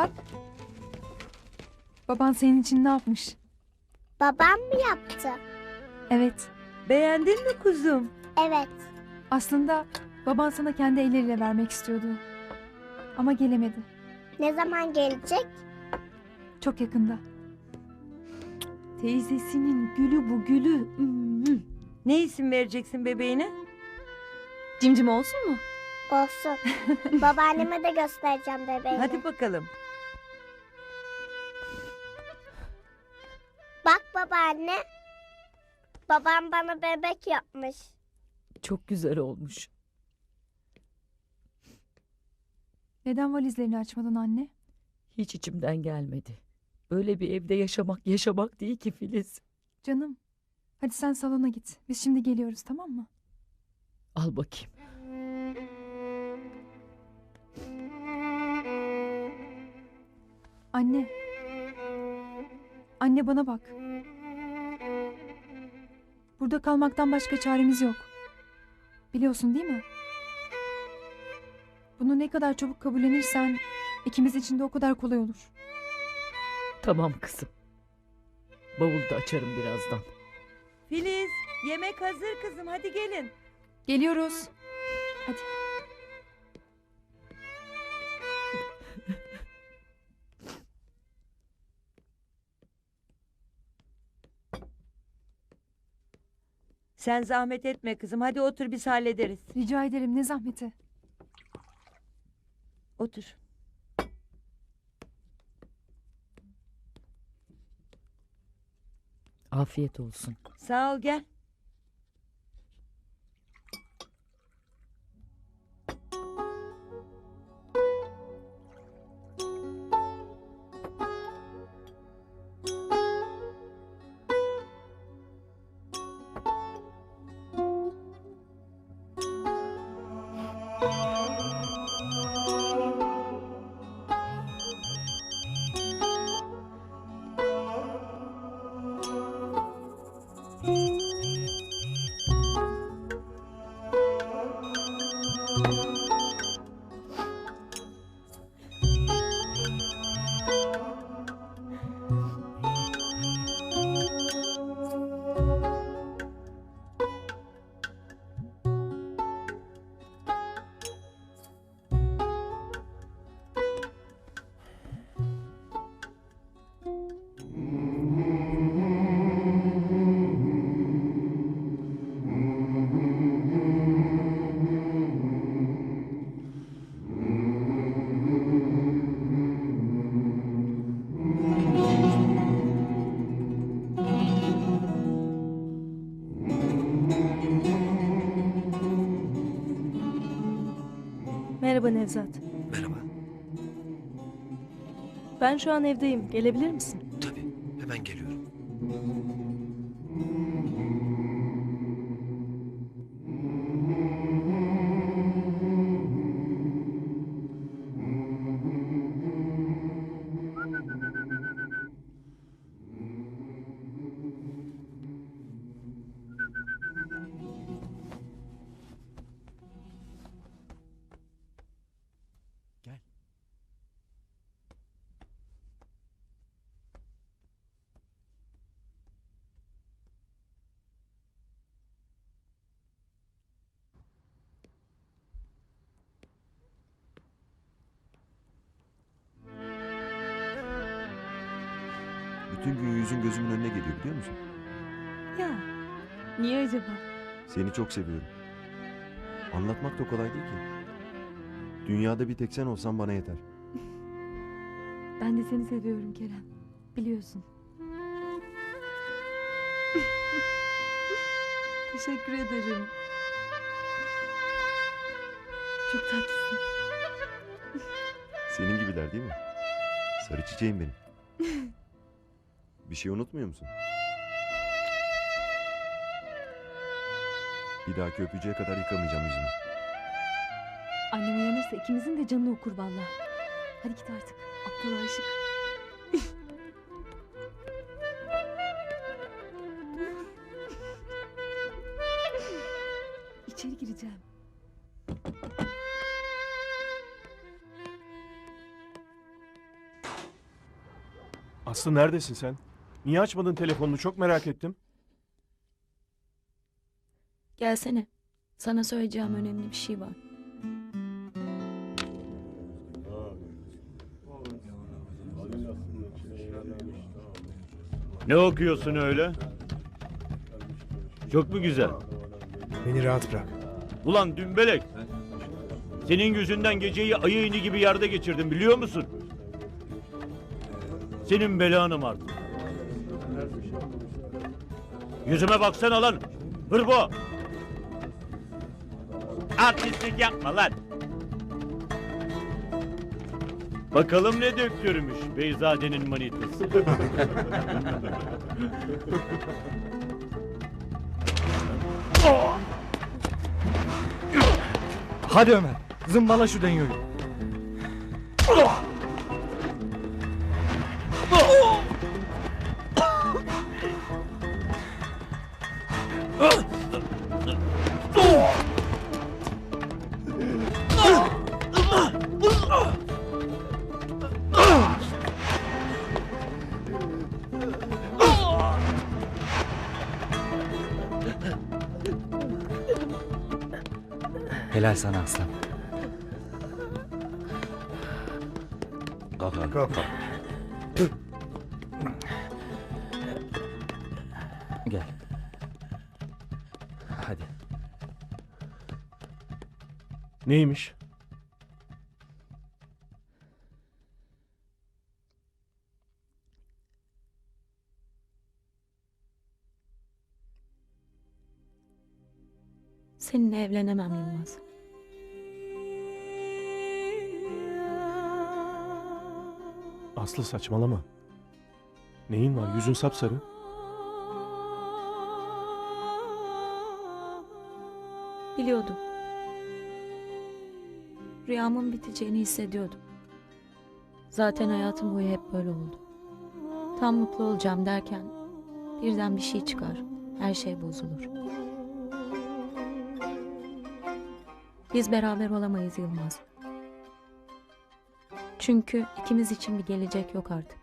Bak. Baban senin için ne yapmış? Babam mı yaptı? Evet. Beğendin mi kuzum? Evet. Aslında baban sana kendi elleriyle vermek istiyordu. Ama gelemedi. Ne zaman gelecek? Çok yakında. Teyzesinin gülü bu gülü. Hmm. Ne isim vereceksin bebeğine? Cimcim olsun mu? Olsun. Babaanneme de göstereceğim bebeğimi. Hadi bakalım. Babaanne. Babam bana bebek yapmış. Çok güzel olmuş. Neden valizlerini açmadın anne? Hiç içimden gelmedi. Böyle bir evde yaşamak yaşamak değil ki Filiz. Canım. Hadi sen salona git. Biz şimdi geliyoruz tamam mı? Al bakayım. Anne. Anne bana bak. Burada kalmaktan başka çaremiz yok. Biliyorsun değil mi? Bunu ne kadar çabuk kabullenirsen ikimiz için de o kadar kolay olur. Tamam kızım. Bavulu da açarım birazdan. Filiz yemek hazır kızım hadi gelin. Geliyoruz. Hadi. Sen zahmet etme kızım hadi otur biz hallederiz. Rica ederim ne zahmeti. Otur. Afiyet olsun. Sağ ol gel. Oh. Merhaba Nevzat. Merhaba. Ben şu an evdeyim. Gelebilir misin? Tabii. Hemen geliyorum. Bütün gün yüzün gözümün önüne geliyor biliyor musun? Ya. Niye acaba? Seni çok seviyorum. Anlatmak da kolay değil ki. Dünyada bir tek sen olsan bana yeter. Ben de seni seviyorum Kerem. Biliyorsun. Teşekkür ederim. Çok tatlısın. Senin gibiler değil mi? Sarı çiçeğim benim. Bir şey unutmuyor musun? Bir dahaki öpücüğe kadar yıkamayacağım yüzümü. Annem uyanırsa ikimizin de canını okur vallahi. Hadi git artık. Aptal aşık. İçeri gireceğim. Aslı neredesin sen? Niye açmadın telefonunu çok merak ettim. Gelsene. Sana söyleyeceğim önemli bir şey var. Ne okuyorsun öyle? Çok mu güzel? Beni rahat bırak. Ulan dümbelek. Senin yüzünden geceyi ayı ini gibi yerde geçirdim biliyor musun? Senin belanım artık. Yüzüme baksana lan. Hırbo. Artistlik yapma lan. Bakalım ne döktürmüş Beyzade'nin manitası. Hadi Ömer. Zımbala şu denyoyu. Helal sana aslan. Kalk Kalk. Gel. Hadi. Neymiş? Evlenemem Yılmaz. Aslı saçmalama. Neyin var? Yüzün sapsarı. Biliyordum. Rüyamın biteceğini hissediyordum. Zaten hayatım boyu hep böyle oldu. Tam mutlu olacağım derken birden bir şey çıkar. Her şey bozulur. Biz beraber olamayız Yılmaz. Çünkü ikimiz için bir gelecek yok artık.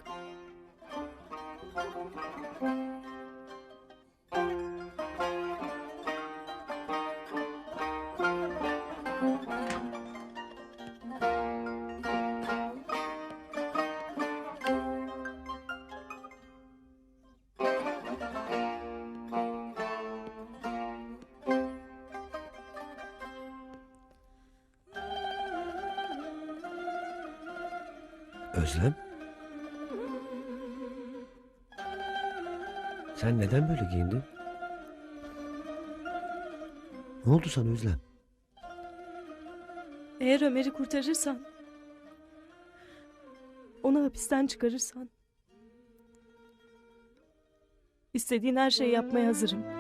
Özlem? Sen neden böyle giyindin? Ne oldu sana Özlem? Eğer Ömer'i kurtarırsan, onu hapisten çıkarırsan, istediğin her şeyi yapmaya hazırım.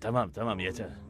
Tamam tamam yeter.